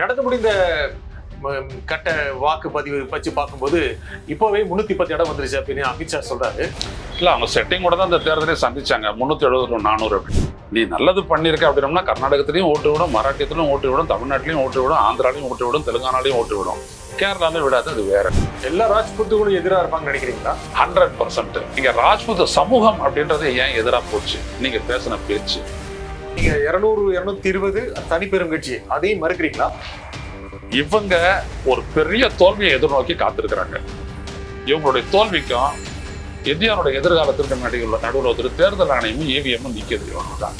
நடந்து முடிந்த கட்ட வாக்குப்பதிவு வச்சு பார்க்கும்போது இப்போவே முன்னூத்தி பத்து இடம் வந்துருச்சு அப்படின்னு அமித்ஷா சொல்றாரு. இல்ல அவங்க செட்டிங்கோட தான் அந்த தேர்தலே சந்திச்சாங்க. முந்நூற்றி எழுபது நானூறு அப்படி நீ நல்லது பண்ணியிருக்க அப்படின்னம்னா கர்நாடகத்திலையும் ஓட்டு விடும் மராட்டியத்திலும் ஓட்டு விடும் தமிழ்நாட்டிலையும் ஓட்டு விடும் ஆந்திராலையும் ஓட்டு விடும் தெலுங்கானாலையும் ஓட்டு விடும். கேரளால விடாது அது வேற. எல்லா ராஜ்புத்துகளும் எதிராக இருப்பாங்கன்னு நினைக்கிறீங்களா? ஹண்ட்ரட் பர்சன்ட் இங்க ராஜ்புத் சமூகம் அப்படின்றது ஏன் எதிரா போச்சு? நீங்க பேசின பேச்சு. நீங்க இருநூறு இருநூத்தி இருபது தனிப்பெரும் கட்சி. அதையும் மறுக்கிறீங்களா? இவங்க ஒரு பெரிய தோல்வியை எதிர்நோக்கி காத்திருக்கிறாங்க. இவங்களுடைய தோல்விக்கும் இந்தியாவுடைய எதிர்காலத்திற்கு நடுவில் நடுவில் ஒரு தேர்தல் ஆணையமும் இவிஎம்மும் நிற்கிறது இவங்க தான்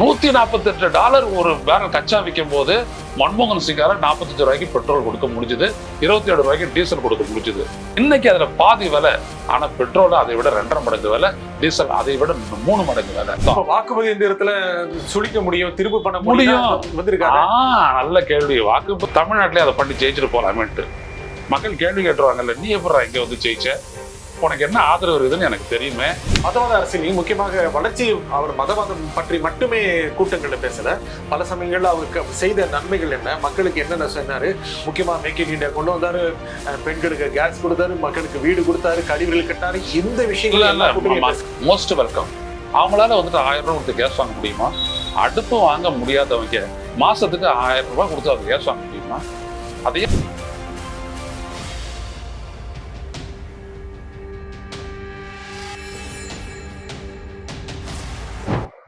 நூத்தி நாற்பத்தெட்டு டாலர் ஒரு பேரல் கச்சா விற்கும் போது மன்மோகன் சிங்கார நாற்பத்தஞ்சு ரூபாய்க்கு பெட்ரோல் கொடுக்க முடிஞ்சது. இருபத்தி ஏழு ரூபாய்க்கு டீசல் கொடுக்க முடிஞ்சது. இன்னைக்கு அதுல பாதி விலை ஆனா பெட்ரோல் அதை விட ரெண்டரை மடங்கு விலை டீசல் அதை விட மூணு மடங்கு விலை. வாக்குப்பதிவு எந்திரத்துல சுழிக்க முடியும் திரும்ப பண்ண முடியும். நல்ல கேள்வி. வாக்கு தமிழ்நாட்டிலே அதை பண்ணி ஜெயிச்சுட்டு போலாமேன்ட்டு. மக்கள் கேள்வி கேட்டுருவாங்கல்ல நீ எப்படா இங்க வந்து ஜெயிச்ச? உனக்கு என்ன ஆதரவு இருக்குதுன்னு எனக்கு தெரியுமே. மதவாத அரசியல் முக்கியமாக வளர்ச்சி அவர் மதவாதம் பற்றி மட்டுமே கூட்டங்கள்ல பேசல. பல சமயங்களில் அவருக்கு செய்த நன்மைகள் என்ன மக்களுக்கு என்னென்ன சொன்னாரு முக்கியமா மேக் இன் இண்டியா கொண்டு வந்தாரு பெண்களுக்கு கேஸ் கொடுத்தாரு மக்களுக்கு வீடு கொடுத்தாரு கழிவுகள் கட்டாரு இந்த விஷயங்கள் மோஸ்ட் வெல்கம் அவங்களால வந்துட்டு ஆயிரம் ரூபாய் கொடுத்து கேஸ் வாங்க முடியுமா? அடுப்பு வாங்க முடியாதவங்க மாசத்துக்கு ஆயிரம் ரூபாய் கொடுத்து அவங்க கேஸ் வாங்க முடியுமா?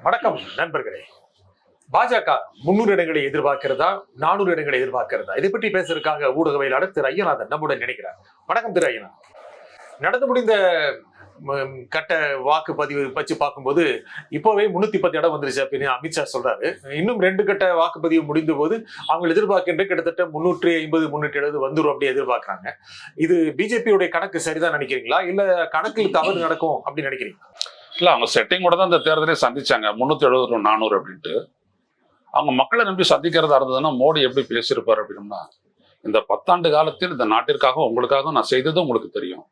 வணக்கம் நண்பர்களே. பாஜக முன்னூறு இடங்களை எதிர்பார்க்கிறதா நானூறு இடங்களை எதிர்பார்க்கிறதா? இதை பற்றி பேசுறதுக்காக ஊடகவியலாளர் திரு ஐயநாதன் நம்முடன் நினைக்கிறார் வணக்கம் திரு ஐயநாதன். நடந்து முடிந்த கட்ட வாக்குப்பதிவு வச்சு பார்க்கும்போது இப்போவே முன்னூத்தி பத்து இடம் வந்துருச்சு அப்படின்னு அமித்ஷா சொல்றாரு. இன்னும் ரெண்டு கட்ட வாக்குப்பதிவு முடிந்த போது அவங்க எதிர்பார்க்கின்ற கிட்டத்தட்ட முன்னூற்றி ஐம்பது முன்னூற்றி எழுபது வந்துடும் அப்படி எதிர்பார்க்குறாங்க. இது பிஜேபியுடைய கணக்கு சரிதான் நினைக்கிறீங்களா? இல்ல கணக்கில் தவறு நடக்கும் அப்படின்னு நினைக்கிறீங்களா? இல்லை அவங்க செட்டிங் கூட தான் இந்த தேர்தலே சந்திச்சாங்க. முந்நூற்றி எழுபது நானூறு அப்படின்ட்டு. அவங்க மக்களை நம்பி சந்திக்கிறதா இருந்ததுன்னா மோடி எப்படி பேசியிருப்பார் அப்படின்னா இந்த பத்தாண்டு காலத்தில் இந்த நாட்டிற்காக உங்களுக்காக நான் செய்தது உங்களுக்கு தெரியும்.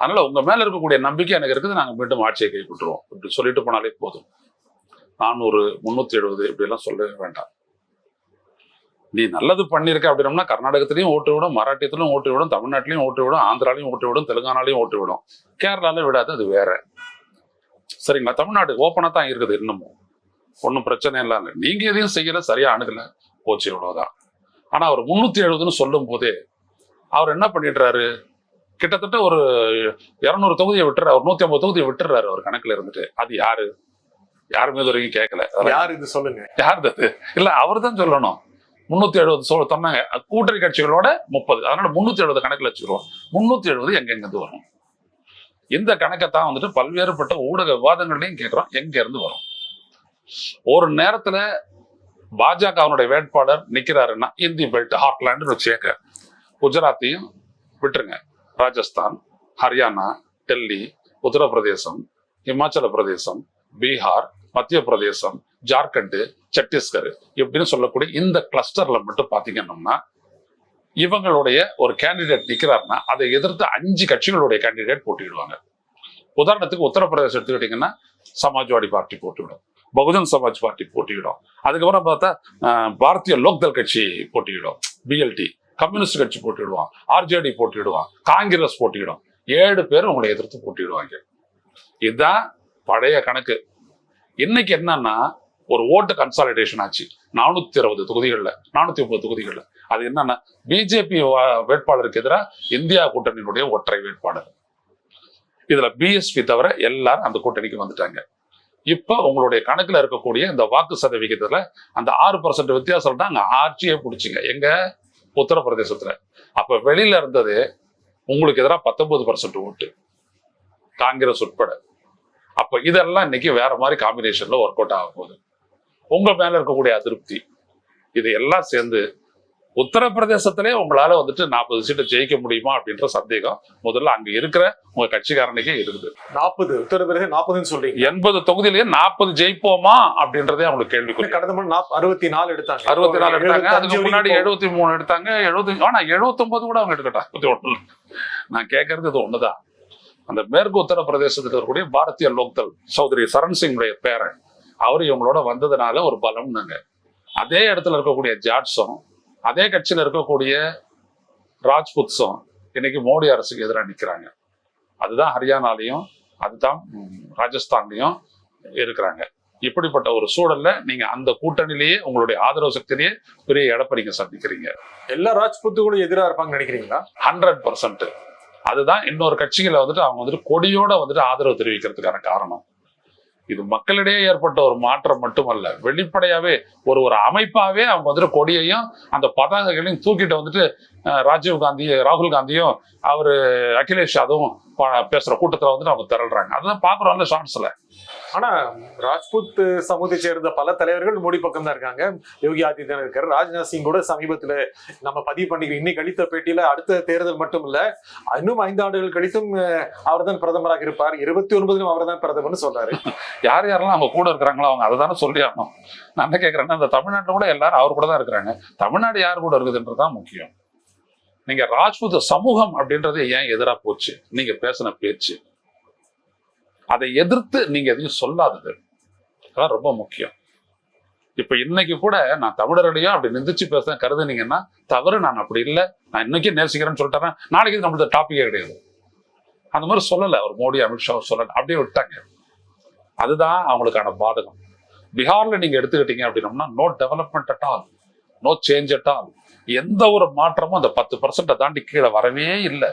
அதனால உங்க மேல இருக்கக்கூடிய நம்பிக்கை எனக்கு இருக்குது நாங்கள் மீண்டும் ஆட்சியை கைப்பற்றுவோம். இப்படி சொல்லிட்டு போனாலே போதும். நானூறு முந்நூற்றி எழுபது இப்படிலாம் சொல்லவே வேண்டாம். நீ நல்லது பண்ணியிருக்க அப்படின்னம்னா கர்நாடகத்திலையும் ஓட்டு விடும் மராட்டியத்திலும் ஓட்டு விடும் தமிழ்நாட்டிலையும் ஓட்டு விடும் ஆந்திராலையும் ஓட்டு விடும் தெலுங்கானாலையும் ஓட்டு விடும். கேரளாலையும் விடாது அது வேற. சரிங்களா? தமிழ்நாடு ஓப்பனா தான் இருக்குது இன்னமும். ஒன்றும் பிரச்சனை இல்லை. நீங்க எதையும் செய்யல சரியா அணுகல போச்சு இவ்வளவுதான். ஆனா அவர் முன்னூத்தி எழுபதுன்னு சொல்லும் போதே அவர் என்ன பண்ணிடுறாரு? கிட்டத்தட்ட ஒரு இருநூறு தொகுதியை விட்டுறாரு ஒரு நூத்தி ஐம்பது தொகுதியை விட்டுறாரு அவர் கணக்குல இருந்துட்டு. அது யாரு? யாருமே இது வரைக்கும் கேட்கல யார் இது சொல்லுங்க. யார் அது? இல்ல அவர் தான் சொல்லணும். முன்னூத்தி எழுபது சொல் சொன்னாங்க. கூட்டணி கட்சிகளோட முப்பது. அதனால முன்னூத்தி எழுபது கணக்குல வச்சுக்கிறோம் முன்னூத்தி எழுபது எங்க இருந்து வரும்? இந்த கணக்கை தான் வந்துட்டு பல்வேறுபட்ட ஊடக விவாதங்கள்லையும் கேட்குறோம் எங்க இருந்து வரும்? ஒரு நேரத்துல பாஜக அவனுடைய வேட்பாளர் நிக்கிறாருன்னா இந்தி பெல்ட் ஹார்ட்லாண்டு வச்சுக்க குஜராத்தையும் விட்டுருங்க. ராஜஸ்தான் ஹரியானா டெல்லி உத்தரப்பிரதேசம் இமாச்சல பிரதேசம் பீகார் மத்திய பிரதேசம் ஜார்க்கண்ட் சத்தீஸ்கர் இப்படின்னு சொல்லக்கூடிய இந்த கிளஸ்டர்ல மட்டும் பாத்தீங்கன்னா இவங்களுடைய ஒரு கேண்டிடேட் நிக்கிறாருன்னா அதை எதிர்த்து அஞ்சு கட்சிகளுடைய கேண்டிடேட் போட்டியிடுவாங்க. உதாரணத்துக்கு உத்தரப்பிரதேசம் எடுத்துக்கிட்டீங்கன்னா சமாஜ்வாடி பார்ட்டி போட்டிவிடும் பகுஜன் சமாஜ் பார்ட்டி போட்டியிடும். அதுக்கப்புறம் பார்த்தா பாரதிய லோக்தல் கட்சி போட்டியிடும். பிஎல்டி கம்யூனிஸ்ட் கட்சி போட்டிடுவான் ஆர்ஜேடி போட்டியிடுவான். காங்கிரஸ் போட்டியிடும். ஏழு பேர் உங்களை எதிர்த்து போட்டியிடுவாங்க. இதுதான் பழைய கணக்கு. இன்னைக்கு என்னன்னா ஒரு ஓட்டு கன்சாலிடேஷன் ஆச்சு. நானூத்தி அறுபது தொகுதிகள்ல நானூத்தி முப்பது தொகுதிகளில். அது என்னன்னா பிஜேபி வேட்பாளருக்கு எதிராக இந்தியா கூட்டணியினுடைய ஒற்றை வேட்பாளர். இதுல பிஎஸ்பி தவிர எல்லாரும் அந்த கூட்டணிக்கு வந்துட்டாங்க. இப்ப உங்களுடைய கணக்குல இருக்கக்கூடிய இந்த வாக்கு சதவிகிதத்துல அந்த ஆறு பர்சன்ட் வித்தியாசம் தான் அங்க ஆட்சியே பிடிச்சிங்க. எங்க? உத்தரப்பிரதேசத்துல. அப்ப வெளியில இருந்தது உங்களுக்கு எதிராக பத்தொன்பது பர்சன்ட் ஓட்டு. காங்கிரஸ் உட்பட. அப்ப இதெல்லாம் இன்னைக்கு வேற மாதிரி காம்பினேஷன்ல ஒர்க் அவுட் ஆக போகுது. உங்க மேல இருக்கக்கூடிய அதிருப்தி இது எல்லாம் சேர்ந்து உத்தரப்பிரதேசத்திலே உங்களால வந்துட்டு நாற்பது சீட்டை ஜெயிக்க முடியுமா அப்படின்ற சந்தேகம் முதல்ல அங்க இருக்கிற உங்க கட்சிக்காரனுக்கே இருக்குது. நாற்பது உத்தரப்பிரதேசம் நாற்பதுன்னு சொல்றீங்க. எண்பது தொகுதியிலேயே நாற்பது ஜெயிப்போமா அப்படின்றதே அவங்களுக்கு கேள்விக்குறி. கடந்த முறை அறுபத்தி நாலு எடுத்தாங்க. அறுபத்தி நாலு எடுத்தாங்க. அதுக்கு முன்னாடி எழுபத்தி மூணு எடுத்தாங்க. எழுபத்தி ஆனா எழுபத்தொன்பது கூட அவங்க எடுக்கட்டா நான் கேட்கறது இது ஒண்ணுதான். அந்த மேற்கு உத்தரப்பிரதேசத்தில் இருக்கக்கூடிய பாரதிய லோக்தல் சௌதரி சரண் சிங்குடைய பேரன். அவர் இவங்களோட வந்ததுனால ஒரு பலம்னாங்க. அதே இடத்துல இருக்கக்கூடிய ஜாட்ஸும் அதே கட்சியில இருக்கக்கூடிய ராஜ்புத்ஸும் இன்னைக்கு மோடி அரசுக்கு எதிராக நிக்கிறாங்க. அதுதான் ஹரியானாலையும் அதுதான் ராஜஸ்தான்லயும் இருக்கிறாங்க. இப்படிப்பட்ட ஒரு சூழல்ல நீங்க அந்த கூட்டணியிலேயே உங்களுடைய ஆதரவு சக்தியிலேயே பெரிய இடப்பறிங்க சந்திக்கிறீங்க. எல்லா ராஜ்புத்துகளும் எதிரா இருப்பாங்கன்னு நினைக்கிறீங்களா? ஹண்ட்ரட் பர்சன்ட் அதுதான் இன்னொரு கட்சிகளை வந்துட்டு அவங்க வந்துட்டு கொடியோட வந்துட்டு ஆதரவு தெரிவிக்கிறதுக்கான காரணம். இது மக்களிடையே ஏற்பட்ட ஒரு மாற்றம் மட்டுமல்ல. வெளிப்படையாவே ஒரு ஒரு அமைப்பாவே அவங்க வந்துட்டு கொடியையும் அந்த பதாகைகளையும் தூக்கிட்டு வந்துட்டு ராஜீவ் காந்தி ராகுல் காந்தியும் அவரு அகிலேஷ் யாதவும் பேசுற கூட்டத்துல வந்துட்டு அவங்க திரள்றாங்க. அதெல்லாம் பாக்குறோம்ல ஷார்ட்ஸ்ல ஆனா ராஜ்புத் சமூகத்தை சேர்ந்த பல தலைவர்கள் மோடி பக்கம் தான் இருக்காங்க. யோகி ஆதித்யநாத் இருக்காரு ராஜ்நாத் சிங் கூட சமீபத்துல நம்ம பதிவு பண்ணிக்கிறோம் இன்னைக்கு அளித்த பேட்டியில அடுத்த தேர்தல் மட்டும் இல்ல இன்னும் ஐந்து ஆண்டுகள் கழித்தும் அவர் தான் பிரதமராக இருப்பார். இருபத்தி ஒன்பதிலும் அவர் தான் பிரதமர்னு சொல்றாரு. யார் யாரெல்லாம் அவங்க கூட இருக்கிறாங்களோ அவங்க அதை தானே சொல்லி ஆகணும். நான் என்ன கேட்கறேன்னா இந்த தமிழ்நாட்டில் கூட எல்லாரும் அவர் கூட தான் இருக்கிறாங்க. தமிழ்நாடு யார் கூட இருக்குதுன்றதுதான் முக்கியம். நீங்க ராஜ்புத் சமூகம் அப்படின்றது ஏன் எதிரா போச்சு? நீங்க பேசின பேச்சு. அதை எதிர்த்து நீங்க எதையும் சொல்லாதது. அதான் ரொம்ப முக்கியம். இப்ப இன்னைக்கு கூட நான் தமிழர்களையும் அப்படி நிந்திச்சு பேச கருதுனீங்கன்னா தவறு நான் அப்படி இல்லை. நான் இன்னைக்கே நேசிக்கிறேன்னு சொல்லிட்டேன் நாளைக்கு இது நம்மளோட டாபிக்கே கிடையாது. அந்த மாதிரி சொல்லலை. ஒரு மோடி அமித்ஷா சொல்லல. அப்படியே விட்டாங்க. அதுதான் அவங்களுக்கான பாதகம். பீகார்ல நீங்க எடுத்துக்கிட்டீங்க அப்படின்னம்னா no development at all no change at all எந்த ஒரு மாற்றமும் அந்த பத்து பர்சன்ட்டை தாண்டி கீழே வரவே இல்லை.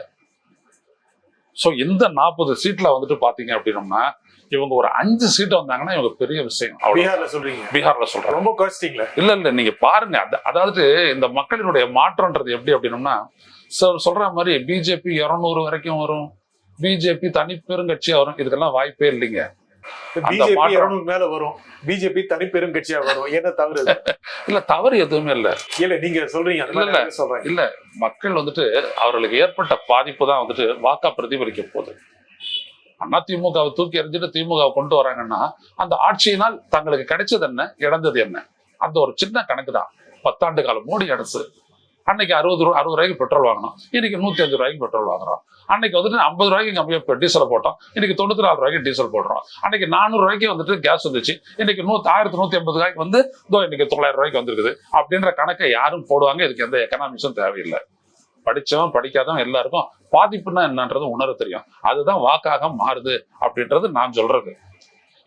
ஸோ இந்த நாற்பது சீட்ல வந்துட்டு பாத்தீங்க அப்படின்னம்னா இவங்க ஒரு அஞ்சு சீட் வந்தாங்கன்னா இவங்க பெரிய விஷயம். பீகார்ல சொல்றீங்க. பீகார்ல சொல்றாங்க ரொம்ப குறைச்சிட்டீங்களே இல்ல இல்ல நீங்க பாருங்க. அத- அதாவது இந்த மக்களினுடைய மாற்றம்ன்றது எப்படி அப்படின்னம்னா சொல்ற மாதிரி பிஜேபி இருநூறு வரைக்கும் வரும். பிஜேபி தனி பெருங்கட்சியா வரும். இதுக்கெல்லாம் வாய்ப்பே இல்லைங்க. பிஜேபி மேல வரும். பிஜேபி தனி பெரும் கட்சியா வரும். என்ன தவறு? இல்ல தவறு எதுவுமே இல்ல. இல்ல நீங்க சொல்றீங்க இல்ல, சொல்றீங்க இல்ல. மக்கள் வந்துட்டு அவர்களுக்கு ஏற்பட்ட பாதிப்பு தான் வந்துட்டு வாக்கா பிரதிபலிக்க போகுது. அண்ணா திமுகவை தூக்கி எறிஞ்சிட்டு திமுக கொண்டு வராங்கன்னா அந்த ஆட்சியினால் தங்களுக்கு கிடைச்சது என்ன? இழந்தது என்ன? அந்த ஒரு சின்ன கணக்கு தான். பத்தாண்டு காலம் மோடி அரசு. அன்னைக்கு அறுபது ரூபா அறுபது ரூபாய்க்கு பெட்ரோல் வாங்கினோம். இன்னைக்கு நூற்றி அஞ்சு ரூபாய்க்கு பெட்ரோல் வாங்குறோம். அன்னைக்கு வந்துட்டு ஐம்பது ரூபாய்க்கு கம்மியாக டீசல் போட்டோம். இன்னைக்கு தொண்ணூத்தி நாலு ரூபாய்க்கு டீசல் போடுறோம். அன்னைக்கு நானூறு ரூபாய்க்கு வந்துட்டு கேஸ் வந்துச்சு. இன்னைக்கு நூத்தி ஆயிரத்தி நூற்றி ஐம்பது ரூபாய்க்கு வந்து இதோ இன்னைக்கு தொள்ளாயிரம் ரூபாய்க்கு வந்திருக்குது. அப்படின்ற கணக்கை யாரும் போடுவாங்க. இதுக்கு எந்த எக்கனாமிக்ஸும் தேவையில்லை. படிச்சவன் படிக்காதவன் எல்லாருக்கும் பாதிப்புன்னா என்னன்றது உணர தெரியும். அதுதான் வாக்காக மாறுது அப்படின்றது நான் சொல்றது.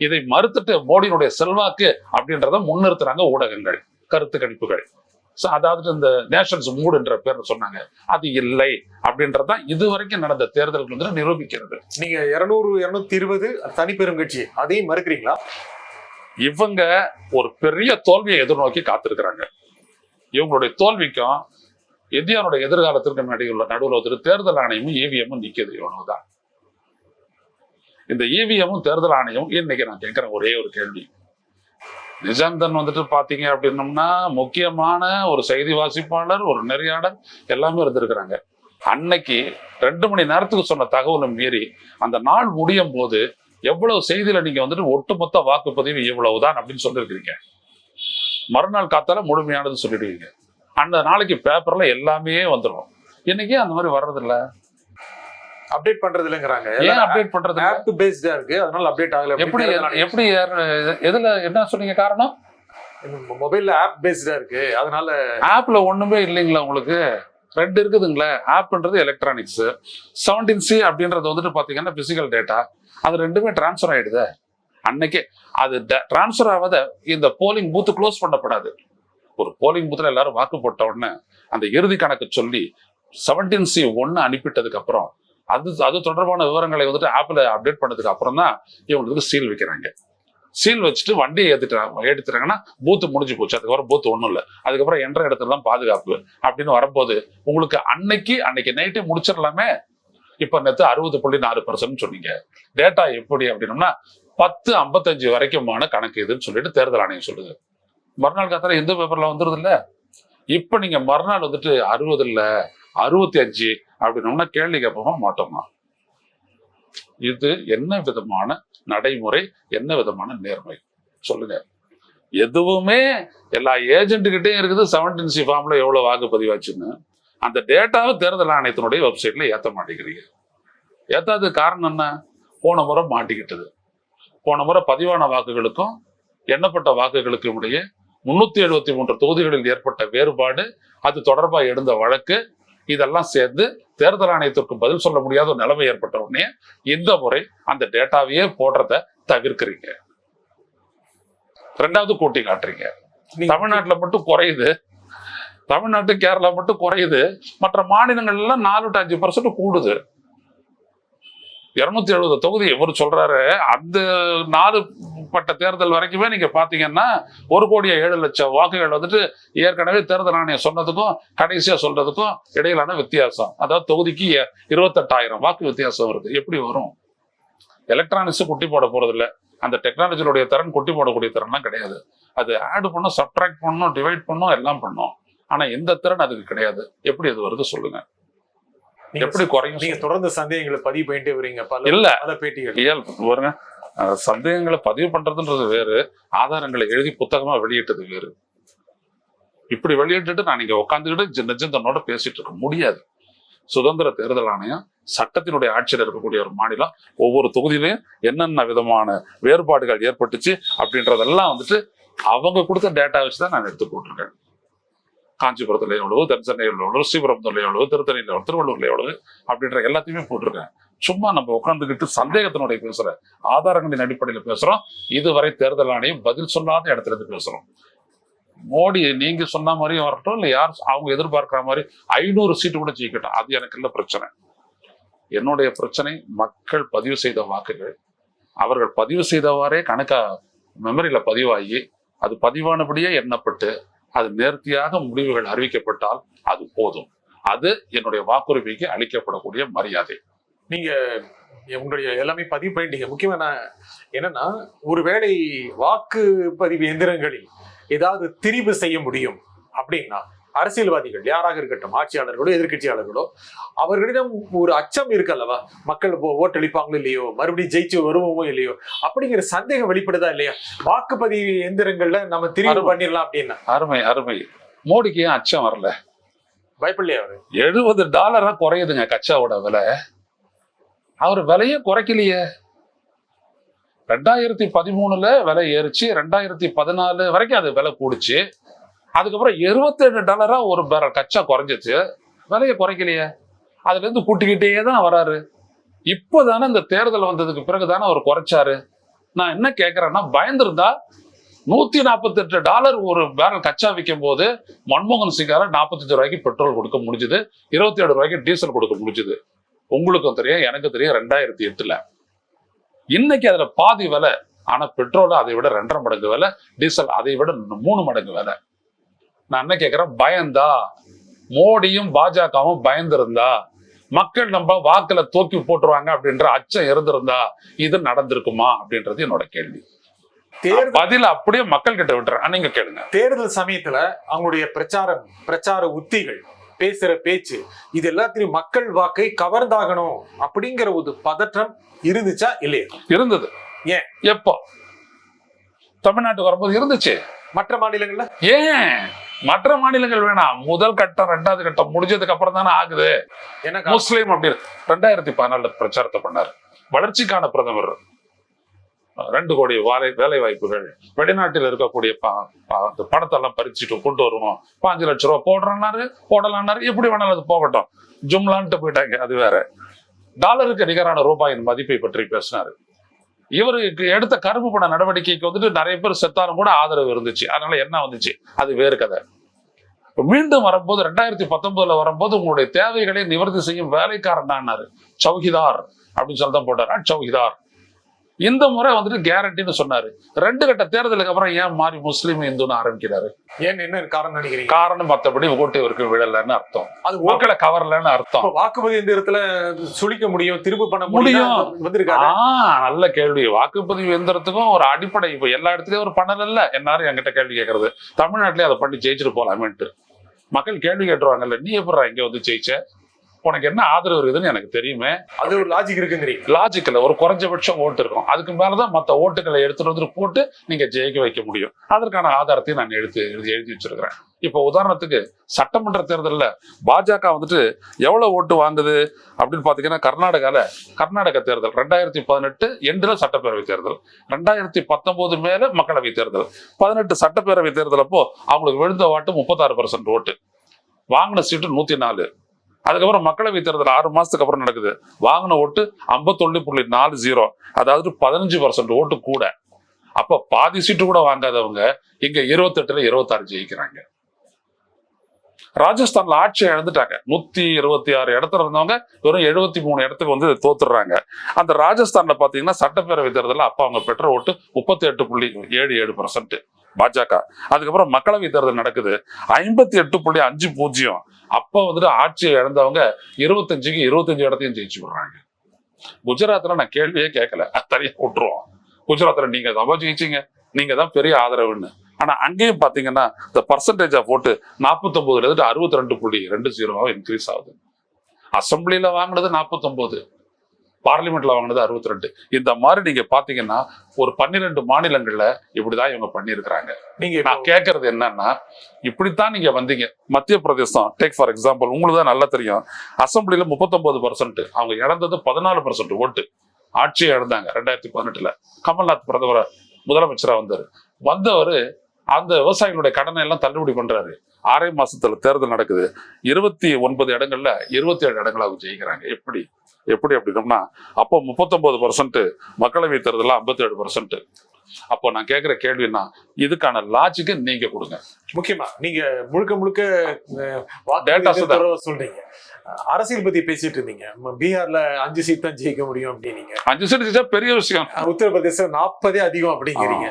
இதை மறுத்துட்டு மோடியினுடைய செல்வாக்கு அப்படின்றத முன்னிறுத்துறாங்க ஊடகங்கள். கருத்து கணிப்புகள். So, அதாவது இந்த நேஷன்ஸ் மூடுன்ற பேர் சொன்னாங்க. அது இல்லை அப்படின்றதான் இதுவரைக்கும் நடந்த தேர்தல்கள் வந்து நிரூபிக்கிறது. நீங்க இருநூறு இருநூத்தி இருபது தனி பெரும் கட்சி அதையும் மறுக்கிறீங்களா? இவங்க ஒரு பெரிய தோல்வியை எதிர்நோக்கி காத்திருக்கிறாங்க. இவங்களுடைய தோல்விக்கும் இந்தியாவுடைய எதிர்காலத்திற்கு நடுவில் நடுவில் வந்துட்டு தேர்தல் ஆணையமும் இவிஎம்மும் நிக்குது இவ்வளவுதான். இந்த இவிஎம்மும் தேர்தல் ஆணையம் இன்னைக்கு நான் கேட்கிறேன் ஒரே ஒரு கேள்வி. நிஜாந்தன் வந்துட்டு பாத்தீங்க அப்படின்னம்னா முக்கியமான ஒரு செய்தி வாசிப்பாளர் ஒரு நெறியாளர் எல்லாமே இருந்திருக்கிறாங்க. அன்னைக்கு ரெண்டு மணி நேரத்துக்கு சொன்ன தகவலை மீறி அந்த நாள் முடியும் போது எவ்வளவு செய்தியில நீங்க வந்துட்டு ஒட்டுமொத்த வாக்குப்பதிவு இவ்வளவுதான் அப்படின்னு சொல்லியிருக்கிறீங்க. மறுநாள் காத்தால முழுமையானது சொல்லிடுவீங்க. அந்த நாளைக்கு பேப்பர்ல எல்லாமே வந்துடும் இன்னைக்கு அந்த மாதிரி வர்றதில்ல? அப்டேட் பண்றது இல்லைங்கிறாங்க ஏன் அப்டேட் பண்றது? ஆப் பேஸ்டா இருக்கு. அதனால அப்டேட் ஆகல. எப்படி எப்படி எதுல என்ன சொன்னீங்க காரணம்? மொபைல்ல ஆப் பேஸ்டா இருக்கு. அதனால ஆப்ல ஒண்ணுமே இல்லைங்களா உங்களுக்கு? ரெண்டு இருக்குதுங்களே. ஆப்ன்றது எலக்ட்ரானிக்ஸ் செவன்டீன் சி அப்படின்றது வந்துட்டு பாத்தீங்கன்னா பிசிக்கல் டேட்டா அது ரெண்டுமே டிரான்ஸ்ஃபர் ஆயிடுது. அன்னைக்கே அது டிரான்ஸ்ஃபர் ஆகாத இந்த போலிங் பூத் க்ளோஸ் பண்ணப்படாது. ஒரு போலிங் பூத்துல எல்லாரும் வாக்கு போட்ட உடனே அந்த இறுதி கணக்கு சொல்லி செவன்டீன் சி ஒன்னு அனுப்பிட்டதுக்கு அப்புறம் அது அது தொடர்பான விவரங்களை வந்துட்டு ஆப்பில் அப்டேட் பண்ணதுக்கு அப்புறம் தான் இவங்களுக்கு சீல் வைக்கிறாங்க. சீல் வச்சுட்டு வண்டியை ஏற்றுட்டாங்க எடுத்துட்டாங்கன்னா பூத்து முடிஞ்சு போச்சு. அதுக்கப்புறம் பூத்து ஒன்றும் இல்லை. அதுக்கப்புறம் என்ற இடத்துல தான் பாதுகாப்பு அப்படின்னு வரும்போது உங்களுக்கு அன்னைக்கு அன்னைக்கு நைட்டே முடிச்சிடலாமே. இப்போ நேற்று அறுபது புள்ளி நாலு பர்சன்ட் சொன்னீங்க. டேட்டா எப்படி அப்படின்னம்னா பத்து ஐம்பத்தஞ்சு வரைக்குமான கணக்கு இதுன்னு சொல்லிட்டு தேர்தல் ஆணையம் சொல்லுது. மறுநாள் காத்தால எந்த பேப்பர்ல வந்துருது இல்லை? இப்போ நீங்கள் மறுநாள் வந்துட்டு அறுபது இல்லை அறுபத்தி அஞ்சு அப்படின்னோம்னா கேள்வி கேட்போமா? மாட்டோமா? இது என்ன விதமான நடைமுறை? என்ன விதமான நேர்மை? சொல்லுங்க. எதுவுமே எல்லா ஏஜென்ட்டுக்கிட்டே இருக்குது. செவன்டென்சி ஃபார்ம்ல எவ்வளவு வாக்கு பதிவாச்சுன்னு. அந்த டேட்டாவை தேர்தல் ஆணையத்தினுடைய வெப்சைட்ல ஏத்த மாட்டேங்கிறீங்க. ஏத்தாது காரணம் என்ன? போன முறை மாட்டிக்கிட்டது. போன முறை பதிவான வாக்குகளுக்கும் எண்ணப்பட்ட வாக்குகளுக்கும் இடையே முன்னூத்தி எழுபத்தி மூன்று தொகுதிகளில் ஏற்பட்ட வேறுபாடு அது தொடர்பாக எழுந்த வழக்கு இதெல்லாம் சேர்ந்து தேர்தல் ஆணையத்திற்கு பதில் சொல்ல முடியாத ஒரு நிலைமை ஏற்பட்ட உடனே இந்த முறை அந்த டேட்டாவையே போடுறத தவிர்க்கிறீங்க. ரெண்டாவது கூட்டி காட்டுறீங்க. தமிழ்நாட்டுல மட்டும் குறையுது. தமிழ்நாட்டு கேரளா மட்டும் குறையுது. மற்ற மாநிலங்கள் எல்லாம் நாலு டு அஞ்சு பர்சன்ட் கூடுது. இருநூத்தி எழுபது தொகுதி இவர் சொல்றாரு. அந்த நாலு பட்ட தேர்தல் வரைக்குமே நீங்க பாத்தீங்கன்னா ஒரு கோடியே ஏழு லட்சம் வாக்குகள் வந்துட்டு ஏற்கனவே தேர்தல் ஆணையம் சொன்னதுக்கும் கடைசியா சொல்றதுக்கும் இடையிலான வித்தியாசம். அதாவது தொகுதிக்கு இருபத்தெட்டாயிரம் வாக்கு வித்தியாசம் வருது. எப்படி வரும்? எலக்ட்ரானிக்ஸ் குட்டி போட போறது இல்லை அந்த டெக்னாலஜியோடைய திறன் குட்டி போடக்கூடிய திறன்லாம் கிடையாது. அது ஆட் பண்ணும் சப்ட்ராக்ட் பண்ணும் டிவைட் பண்ணும் எல்லாம் பண்ணும். ஆனா எந்த திறன் அதுக்கு கிடையாது. எப்படி அது வருது சொல்லுங்க. எப்படி குறையும் நீங்க. தொடர்ந்து சந்தேகங்களை பதிவு பண்ணிட்டே வரீங்க. இல்ல. பல பேட்டிகள். இயல் பாருங்க. சந்தேகங்களை பதிவு பண்றதுன்றது வேறு. ஆதாரங்களை எழுதி புத்தகமா வெளியிட்டது வேறு. இப்படி வெளியிட்டுட்டு நான் இங்க உட்காந்துக்கிட்டு சின்னனோட பேசிட்டு இருக்க முடியாது. சுதந்திர தேர்தல் ஆணையம் சட்டத்தினுடைய ஆட்சியில் இருக்கக்கூடிய ஒரு மாநிலம் ஒவ்வொரு தொகுதியிலையும் என்னென்ன விதமான வேறுபாடுகள் ஏற்பட்டுச்சு அப்படின்றதெல்லாம் வந்துட்டு அவங்க கொடுத்த டேட்டா வச்சு தான் நான் எடுத்து போட்டிருக்கேன். காஞ்சிபுரத்துல எவ்வளவு தென்சென்னையில் எவ்வளவு ஸ்ரீபுரத்துல எவ்வளவு திருத்தணியில் எவ்வளவு திருவள்ளூர்ல எவ்வளவு அப்படின்ற எல்லாத்தையுமே போட்டிருக்கேன். சும்மா நம்ம உட்காந்துக்கிட்டு சந்தேகத்தினுடைய பேசுற ஆதாரங்களின் அடிப்படையில் பேசுறோம். இதுவரை தேர்தல் ஆணையம் பதில் சொல்லாத இடத்துல இருந்து பேசுறோம். மோடி நீங்க சொன்ன மாதிரியும் வரட்டும் இல்ல யார் அவங்க எதிர்பார்க்கிற மாதிரி ஐநூறு சீட்டு கூட ஜெயிக்கட்டும். அது எனக்கு இல்ல பிரச்சனை. என்னுடைய பிரச்சனை மக்கள் பதிவு செய்த வாக்குகள். அவர்கள் பதிவு செய்தவாறே கணக்கா மெமரியில பதிவாகி அது பதிவானபடியே எண்ணப்பட்டு அது நேர்த்தியாக முடிவுகள் அறிவிக்கப்பட்டால் அது போதும். அது என்னுடைய வாக்குரிமைக்கு அளிக்கப்படக்கூடிய மரியாதை. நீங்க உங்களுடைய எல்லாமே பதிவு பண்ணிட்டீங்க. முக்கியமா என்னன்னா ஒருவேளை வாக்குப்பதிவு எந்திரங்களில் ஏதாவது திரிவு செய்ய முடியும் அப்படின்னா அரசியல்வாதிகள் யாராக இருக்கட்டும் ஆட்சியாளர்களோ எதிர்க்கட்சியாளர்களோ அவர்களிடம் ஒரு அச்சம் இருக்கல்லவா? மக்கள் ஓட்டளிப்பாங்களோ இல்லையோ? மறுபடியும் ஜெயிச்சு வருவோமோ இல்லையோ? அப்படிங்கிற சந்தேகம் வெளிப்படுதா இல்லையா? வாக்குப்பதிவு எந்திரங்கள்ல நம்ம ஆமா. பண்ணிடலாம் அப்படின்னா. அருமை அருமை. மோடிக்கு ஏன் அச்சம் வரல? பயப்படலையா அவரு? எழுபது டாலரா குறையுதுங்க கச்சாவோட விலை. அவர் விலையே குறைக்கலையே. ரெண்டாயிரத்தி பதிமூணுல விலை ஏறிச்சு ரெண்டாயிரத்தி பதினாலு வரைக்கும் அது விலை கூடுச்சு. அதுக்கப்புறம் 77 டாலரா ஒரு பேரல் கச்சா குறைஞ்சிச்சு. விலையை குறைக்கலையே. அதுல இருந்து கூட்டிக்கிட்டே தான் வராரு. இப்போதானே இந்த தேர்தல் வந்ததுக்கு பிறகு தானே அவர் குறைச்சாரு. நான் என்ன கேட்கறேன்னா பயந்திருந்தா நூத்தி நாற்பத்தெட்டு டாலர் ஒரு பேரல் கச்சா விற்கும் போது மன்மோகன் சிங்கார நாற்பத்தஞ்சு ரூபாய்க்கு பெட்ரோல் கொடுக்க முடிஞ்சுது. இருபத்தி ஏழு ரூபாய்க்கு டீசல் கொடுக்க முடிஞ்சுது. உங்களுக்கும் தெரியும் எனக்கு தெரியும் ரெண்டாயிரத்தி எட்டுல. இன்னைக்கு அதுல பாதி விலை. ஆனா பெட்ரோல் அதை விட ரெண்டரை மடங்கு விலை டீசல் அதை விட மூணு மடங்கு விலை. நான் என்ன கேட்கிறேன் பயந்தா. மோடியும் பாஜகவும் பயந்திருந்தா. மக்கள் நம்ம வாக்குல தூக்கி போட்டுருவாங்க அப்படின்ற அச்சம் இருந்திருந்தா இது நடந்திருக்குமா அப்படின்றது என்னோட கேள்வி. பதில அப்படியே மக்கள் கிட்ட விட்டுறேன் நீங்க கேளுங்க. தேர்தல் சமயத்துல அவங்களுடைய பிரச்சாரம் பிரச்சார உத்திகள் பேசுற பேச்சு இது எல்லாத்தையும் மக்கள் வாக்கை கவர்ந்தாகணும் அப்படிங்கிற ஒரு பதற்றம் இருந்துச்சா இல்லையா? இருந்தது. ஏன்? எப்போ? தமிழ்நாட்டுக்கு வரும்போது இருந்துச்சு. மற்ற மாநிலங்கள்ல? ஏன்? மற்ற மாநிலங்கள் வேணாம் முதல் கட்டம் ரெண்டாவது கட்டம் முடிஞ்சதுக்கு அப்புறம் தானே ஆகுது. காரணம்? முஸ்லீம் அப்படி ரெண்டாயிரத்தி பதினாலுல பிரச்சாரத்தை பண்ணாரு. வளர்ச்சிக்கான பிரதமர். ரெண்டு கோடி வேலை வேலை வாய்ப்புகள் வெளிநாட்டில் இருக்கக்கூடிய ப- ப- அந்த பணத்தை எல்லாம் பறிச்சுட்டு கொண்டு வருவோம் பாஞ்சு லட்சம் ரூபா போடுறேன்னாரு போடலான்னாரு. எப்படி வேணாலும் அது போகட்டும். ஜும்லான்ட்டு போயிட்டாங்க அது வேற. டாலருக்கு நிகரான ரூபாயின் மதிப்பை பற்றி பேசினாரு. இவருக்கு எடுத்த கருப்பு பண நடவடிக்கைக்கு வந்துட்டு நிறைய பேர் செத்தாலும் கூட ஆதரவு இருந்துச்சு. அதனால என்ன வந்துச்சு? அது வேறு கதை. மீண்டும் வரும்போது ரெண்டாயிரத்தி பத்தொன்பதுல வரும்போது உங்களுடைய தேவைகளை நிவர்த்தி செய்யும் வேலைக்காரன் தான் சௌகிதார் அப்படின்னு சொல்லி தான் போட்டார் சௌகிதார் இந்த முறை வந்துட்டு கேரண்டின்னு சொன்னாரு. ரெண்டு கட்ட தேர்தலுக்கு அப்புறம் ஏன் மாறி முஸ்லீம் இந்துன்னு ஆரம்பிக்கிறாரு? ஏன் என்ன காரணம் நினைக்கிறீங்க? காரணம் மத்தபடி ஓட்டு இவருக்கு விழலன்னு அர்த்தம். அது மக்களை கவரலன்னு அர்த்தம். வாக்குப்பதிவு எந்திரத்துல சுழிக்க முடியும் திருப்பு பண்ண முடியும். வந்திருக்காரு. நல்ல கேள்வி. வாக்குப்பதிவு எந்திரத்துக்கும் ஒரு அடிப்படை இப்ப எல்லா இடத்துலயும் ஒரு பண்ணல இல்ல எல்லாரும் என்கிட்ட கேள்வி கேட்கறது தமிழ்நாட்டிலே அதை பண்ணி ஜெயிச்சுட்டு போலாமேன்ட்டு. மக்கள் கேள்வி கேட்டுருவாங்கல்ல நீ எப்படா இங்க வந்து ஜெயிச்ச? உனக்கு என்ன ஆதரவு இருக்குதுன்னு எனக்கு தெரியுமே. அது ஒரு லாஜிக் இருக்குங்கிறீங்க. லாஜிக்கல ஒரு குறைஞ்சபட்சம் ஓட்டு இருக்கும். அதுக்கு மேலதான் மத்த ஓட்டுகளை எடுத்துட்டு வந்து போட்டு நீங்க ஜெயிக்க வைக்க முடியும். அதற்கான ஆதாரத்தையும் நான் எடுத்து எழுதி எழுதி வச்சிருக்கிறேன். இப்போ உதாரணத்துக்கு சட்டமன்ற தேர்தல்ல பாஜக வந்துட்டு எவ்வளவு ஓட்டு வாங்குது அப்படின்னு பாத்தீங்கன்னா கர்நாடகால கர்நாடக தேர்தல் ரெண்டாயிரத்தி பதினெட்டு எண்டுல சட்டப்பேரவை தேர்தல். ரெண்டாயிரத்தி பத்தொன்பது மேல மக்களவை தேர்தல். பதினெட்டு சட்டப்பேரவை தேர்தல் அப்போ அவங்களுக்கு விழுந்த ஓட்டு முப்பத்தாறு பர்சன்ட் ஓட்டு. வாங்கின சீட்டு நூத்தி நாலு. அதுக்கப்புறம் மக்களவை தேர்தல் ஆறு மாசத்துக்கு அப்புறம் நடக்குது. வாங்கின ஓட்டு ஐம்பத்தொன்னு புள்ளி நாலு ஜீரோ அதாவது பதினஞ்சு பர்சன்ட் ஓட்டு கூட. அப்ப பாதி சீட்டு கூட வாங்காதவங்க இங்க இருபத்தெட்டுல இருபத்தாறு ஜெயிக்கிறாங்க. ராஜஸ்தான்ல ஆட்சியை இழந்துட்டாங்க. நூத்தி இருபத்தி ஆறு இடத்துல இருந்தவங்க வெறும் எழுபத்தி மூணு இடத்துக்கு வந்து தோத்துடுறாங்க. அந்த ராஜஸ்தான்ல பாத்தீங்கன்னா சட்டப்பேரவை தேர்தலில் அப்ப அவங்க பெற்ற ஓட்டு முப்பத்தி எட்டு புள்ளி ஏழு ஏழு பர்சன்ட் பாஜக. அதுக்கப்புறம் மக்களவை தேர்தல் நடக்குது. ஐம்பத்தி எட்டு புள்ளி அஞ்சு பூஜ்ஜியம். அப்ப வந்துட்டு ஆட்சியை இழந்தவங்க இருபத்தஞ்சுக்கு இருபத்தஞ்சு இடத்தையும் ஜெயிச்சு விடுறாங்க. குஜராத்ல நான் கேள்வியே கேட்கல. தனியாக விட்டுருவோம். குஜராத்ல நீங்க தான் ஜெயிச்சீங்க. நீங்க தான் பெரிய ஆதரவுன்னு. ஆனா அங்கேயும் பாத்தீங்கன்னா இந்த பர்சன்டேஜா போட்டு ஓட்டு நாற்பத்தொன்பதுல இருந்து அறுபத்தி ரெண்டு புள்ளி ரெண்டு ஜீரோவா இன்க்ரீஸ் ஆகுது. அசம்பிளில வாங்கினது நாற்பத்தொம்போது. பார்லிமெண்ட்ல வாங்கினது அறுபத்தி ரெண்டு இந்த மாதிரி நீங்க பாத்தீங்கன்னா ஒரு பன்னிரெண்டு மாநிலங்கள்ல இப்படிதான் இவங்க பண்ணியிருக்கிறாங்க. நீங்க நான் கேட்கறது என்னன்னா இப்படித்தான் நீங்க வந்தீங்க. மத்திய பிரதேசம் டேக் ஃபார் எக்ஸாம்பிள் உங்களுக்கு தான் நல்லா தெரியும். அசம்பிளில முப்பத்தொன்பது பர்சன்ட் அவங்க இழந்தது பதினாலு பர்சன்ட் ஓட்டு. ஆட்சியை இழந்தாங்க ரெண்டாயிரத்தி பதினெட்டுல. கமல்நாத் பிரதமர் முதலமைச்சரா வந்தாரு. வந்தவர் அந்த விவசாயிகளுடைய கடனை எல்லாம் தள்ளுபடி பண்றாரு. ஆறே மாசத்துல தேர்தல் நடக்குது. இருபத்தி ஒன்பது இடங்கள்ல இருபத்தி ஏழு இடங்கள் அவங்க ஜெயிக்கிறாங்க. எப்படி? எப்படி அப்படின்னோம்னா அப்போ முப்பத்தொன்பது பர்சன்ட் மக்களவை தேர்தலில் ஐம்பத்தி ஏழு பர்சன்ட் அப்போ நான் கேட்கிற கேள்வின்னா இதுக்கான லாஜிக்கு நீங்க கொடுங்க. முக்கியமா நீங்க முழுக்க முழுக்க சொல்றீங்க. அரசியல் பத்தி பேசிட்டு இருந்தீங்க. பீகார்ல அஞ்சு சீட் தான் ஜெயிக்க முடியும் அப்படின்னீங்க. அஞ்சு சீட் ஜெயிச்சா பெரிய விஷயம். அஹ், உத்தரப்பிரதேசம் நாற்பதே அதிகம் அப்படிங்கிறீங்க.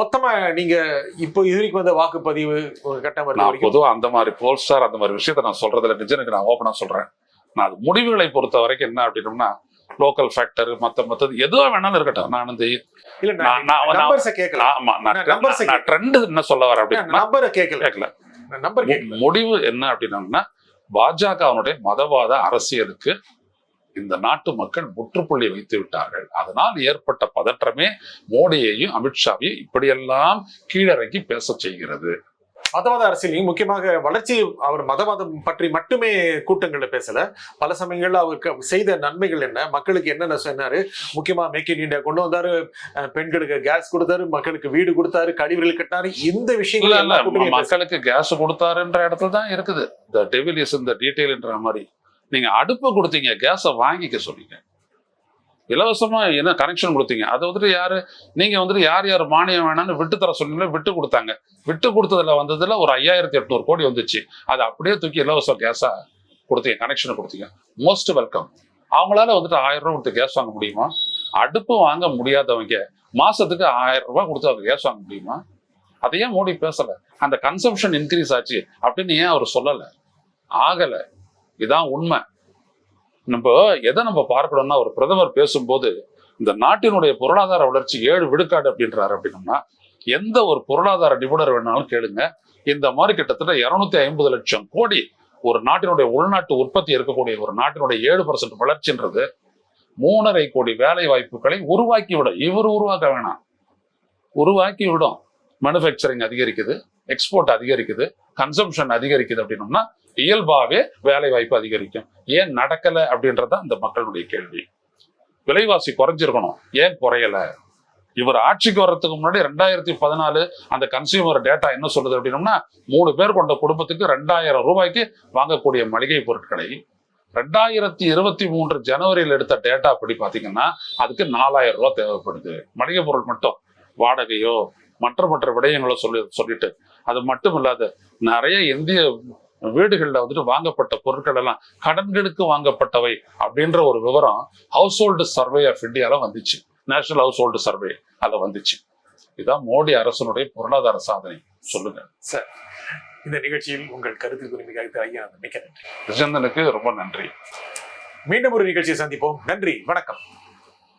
மொத்தமா நீங்க இப்போ இது வரைக்கும் வந்த வாக்குப்பதிவு கட்டம் வரைக்கும் நான் வரைக்கும்? பொதுவா அந்த மாதிரி போல் ஸ்டார் அந்த மாதிரி விஷயத்த நான் சொல்றதுல நிஜனுக்கு நான் ஓப்பனா சொல்றேன். நான் அது முடிவுகளை பொறுத்த வரைக்கும் என்ன அப்படின்னோம்னா லோக்கல் ஃபேக்டர் மத்த மத்தது எதுவா வேணாலும் இருக்கட்டும். நான் நான் ட்ரெண்ட் என்ன சொல்ல வரேன் அப்படின்னா நம்பரை கேட்கல கேட்கல நம்பர் முடிவு என்ன அப்படின்னோம்னா பாஜகவினுடைய மதவாத அரசியலுக்கு இந்த நாட்டு மக்கள் முற்றுப்புள்ளி வைத்து விட்டார்கள். அதனால் ஏற்பட்ட பதற்றமே மோடியையும் அமித்ஷாவையும் இப்படியெல்லாம் கீழறக்கி பேச செய்கிறது. மதவாத அரசியலையும் முக்கியமாக வளர்ச்சி அவர் மதவாதம் பற்றி மட்டுமே கூட்டங்கள்ல பேசல. பல சமயங்கள்ல அவருக்கு செய்த நன்மைகள் என்ன? மக்களுக்கு என்னென்ன சொன்னாரு? முக்கியமா மேக் இன் இந்தியா கொண்டு வந்தாரு. பெண்களுக்கு கேஸ் கொடுத்தாரு மக்களுக்கு வீடு கொடுத்தாரு கழிவுகள் கட்டினாரு. இந்த விஷயங்கள் மக்களுக்கு கேஸ் கொடுத்தாருன்ற இடத்துல தான் இருக்குது. இந்த டெவில் இஸ் இந்த டீட்டெயில்ன்ற மாதிரி. நீங்க அடுப்பு கொடுத்தீங்க கேஸை வாங்கிக்க சொன்னீங்க. இலவசமா என்ன கனெக்ஷன் கொடுத்தீங்க? அதை வந்துட்டு யாரு நீங்க வந்துட்டு யார் யார் மானியம் வேணாம்னு விட்டு தர சொன்னீங்களோ விட்டு கொடுத்தாங்க. விட்டு கொடுத்ததுல வந்ததுல ஒரு ஐயாயிரத்தி எட்நூறு கோடி வந்துச்சு. அதை அப்படியே தூக்கி இலவச கேஸா கொடுத்தீங்க கனெக்ஷன் கொடுத்தீங்க. மோஸ்ட் வெல்கம் அவங்களால வந்துட்டு ஆயிரம் ரூபாய் கொடுத்து கேஸ் வாங்க முடியுமா? அடுப்பு வாங்க முடியாதவங்க மாசத்துக்கு ஆயிரம் ரூபாய் கொடுத்து அவங்க கேஸ் வாங்க முடியுமா? அதை ஏன் மோடி பேசல? அந்த கன்சம்ஷன் இன்க்ரீஸ் ஆச்சு அப்படின்னு ஏன் அவர் சொல்லலை? ஆகலை. இதான் உண்மை. நம்ம எதை நம்ம பார்க்கணும்னா ஒரு பிரதமர் பேசும்போது இந்த நாட்டினுடைய பொருளாதார வளர்ச்சி ஏழு விழுக்காடு அப்படின்றாரு அப்படின்னம்னா எந்த ஒரு பொருளாதார நிபுணர் வேணாலும் கேளுங்க. இந்த மாதிரி கிட்டத்தட்ட இருநூத்தி ஐம்பது லட்சம் கோடி ஒரு நாட்டினுடைய உள்நாட்டு உற்பத்தி இருக்கக்கூடிய ஒரு நாட்டினுடைய ஏழு பர்சன்ட் வளர்ச்சின்றது மூணரை கோடி வேலை வாய்ப்புகளை உருவாக்கி விடும் இவர் உருவாக்க வேணாம். உருவாக்கி விடும் மேனுஃபேக்சரிங் அதிகரிக்குது எக்ஸ்போர்ட் அதிகரிக்குது கன்சம்ஷன் அதிகரிக்குது அப்படின்னோம்னா இயல்பாகவே வேலை வாய்ப்பு அதிகரிக்கும். ஏன் நடக்கலை அப்படின்றதான் இந்த மக்களுடைய கேள்வி. விலைவாசி குறைஞ்சிருக்கணும். ஏன் குறையல? இவர் ஆட்சிக்கு வர்றதுக்கு முன்னாடி ரெண்டாயிரத்தி பதினாலு அந்த கன்சியூமர் டேட்டா என்ன சொல்லுது அப்படின்னோம்னா மூணு பேர் கொண்ட குடும்பத்துக்கு ரெண்டாயிரம் ரூபாய்க்கு வாங்கக்கூடிய மளிகை பொருட்களை. ரெண்டாயிரத்தி இருபத்தி மூன்று ஜனவரியில் எடுத்த டேட்டா படி பார்த்தீங்கன்னா அதுக்கு நாலாயிரம் ரூபாய் தேவைப்படுது. மளிகை பொருள் மட்டும். வாடகையோ மற்ற மற்ற விடயங்களோ சொல்லி சொல்லிட்டு. அது மட்டும் இல்லாத நிறைய இந்திய வீடுகளில் வந்துட்டு வாங்கப்பட்ட பொருட்கள் எல்லாம் கடன்களுக்கு வாங்கப்பட்டவை அப்படின்ற ஒரு விவரம் ஹவுஸ் ஹோல்டு சர்வே ஆஃப் இந்தியால வந்துச்சு. நேஷனல் ஹவுஸ் ஹோல்டு சர்வே அதுல வந்துச்சு. இதான் மோடி அரசனுடைய பொருளாதார சாதனை. சொல்லுங்க. இந்த நிகழ்ச்சியில் உங்கள் கருத்து குறிப்பிக்க ஐயா மிக்க நன்றி. விஜயந்தனுக்கு ரொம்ப நன்றி. மீண்டும் ஒரு நிகழ்ச்சியை சந்திப்போம். நன்றி வணக்கம்.